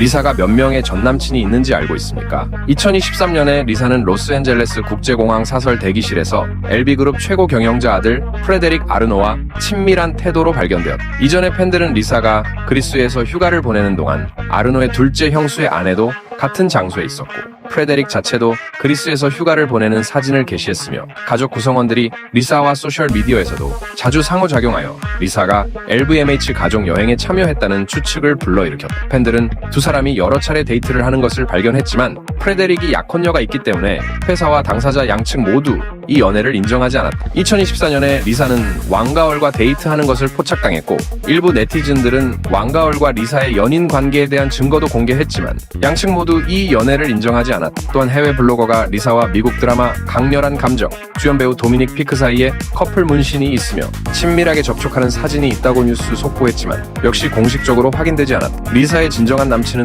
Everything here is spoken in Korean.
리사가 몇 명의 전 남친이 있는지 알고 있습니까? 2023년에 리사는 로스앤젤레스 국제공항 사설 대기실에서 LB그룹 최고 경영자 아들 프레데릭 아르노와 친밀한 태도로 발견되었다. 이전에 팬들은 리사가 그리스에서 휴가를 보내는 동안 아르노의 둘째 형수의 아내도 같은 장소에 있었고 프레데릭 자체도 그리스에서 휴가를 보내는 사진을 게시했으며 가족 구성원들이 리사와 소셜미디어에서도 자주 상호작용하여 리사가 LVMH 가족 여행에 참여했다는 추측을 불러일으켰다. 팬들은 두 사람이 여러 차례 데이트를 하는 것을 발견했지만 프레데릭이 약혼녀가 있기 때문에 회사와 당사자 양측 모두 이 연애를 인정하지 않았다. 2024년에 리사는 왕가월과 데이트하는 것을 포착당했고 일부 네티즌들은 왕가월과 리사의 연인 관계에 대한 증거도 공개했지만 양측 모두 이 연애를 인정하지 않았다. 또한 해외 블로거가 리사와 미국 드라마 강렬한 감정, 주연 배우 도미닉 피크 사이에 커플 문신이 있으며 친밀하게 접촉하는 사진이 있다고 뉴스 속보했지만 역시 공식적으로 확인되지 않았다. 리사의 진정한 남친은